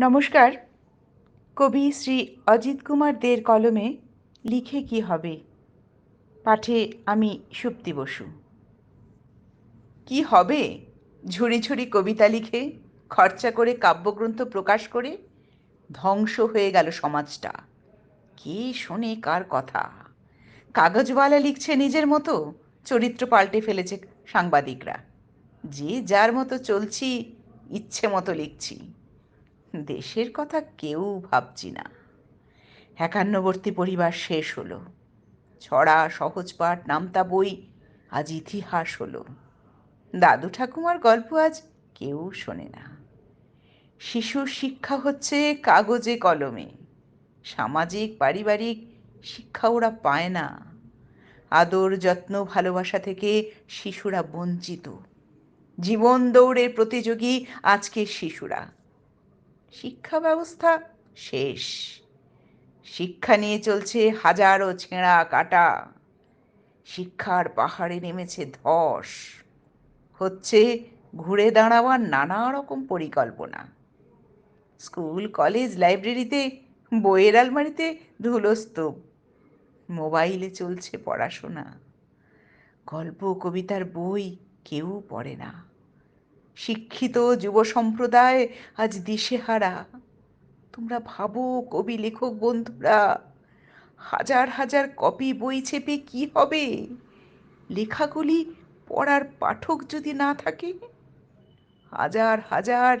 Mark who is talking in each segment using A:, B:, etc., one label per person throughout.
A: নমস্কার। কবি শ্রী অজিত কুমার দের কলমে লিখে কি হবে? পাঠে আমি সুপ্তি বসু। কি হবে? ঝুড়ি ঝুড়ি কবিতা লিখে, খরচা করে কাব্যগ্রন্থ প্রকাশ করে, ধ্বংস হয়ে গেল সমাজটা। কে শোনে কার কথা? কাগজওয়ালা লিখছে নিজের মতো, চরিত্র পাল্টে ফেলেছে সাংবাদিকরা। যে যার মতো চলছি, ইচ্ছে মতো লিখছি। দেশের কথা কেউ ভাবছি না। একান্নবর্তী পরিবার শেষ হলো। ছড়া সহজপাঠ নামতা বই, আজ ইতিহাস হলো। দাদু ঠাকুমার গল্প আজ কেউ শোনে না। শিশুর শিক্ষা হচ্ছে কাগজে, কলমে। সামাজিক, পারিবারিক শিক্ষা ওরা পায় না। আদর, যত্ন, ভালোবাসা থেকে শিশুরা বঞ্চিত। জীবন দৌড়ের প্রতিযোগী আজকের শিশুরা। শিক্ষা ব্যবস্থা শেষ। শিক্ষা নিয়ে চলছে হাজারো ছেঁড়া কাটা। শিক্ষার পাহাড়ে নেমেছে ধস। হচ্ছে ঘুরে দাঁড়াবার নানা রকম পরিকল্পনা। স্কুল, কলেজ, লাইব্রেরিতে, বইয়ের আলমারিতে ধুলোস্তূপ মোবাইলে চলছে পড়াশোনা। গল্প, কবিতার বই কেউ পড়ে না। শিক্ষিত যুব সম্প্রদায় আজ দিশেহারা। তোমরা ভাবো, কবি, লেখক, বন্ধুরা, হাজার হাজার কপি বই ছেপে কি হবে? লেখাগুলি পড়ার পাঠক যদি না থাকে, হাজার হাজার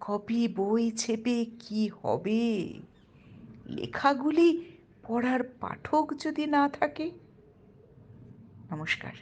A: কপি বই ছেপে কি হবে? লেখাগুলি পড়ার পাঠক যদি না থাকে, নমস্কার।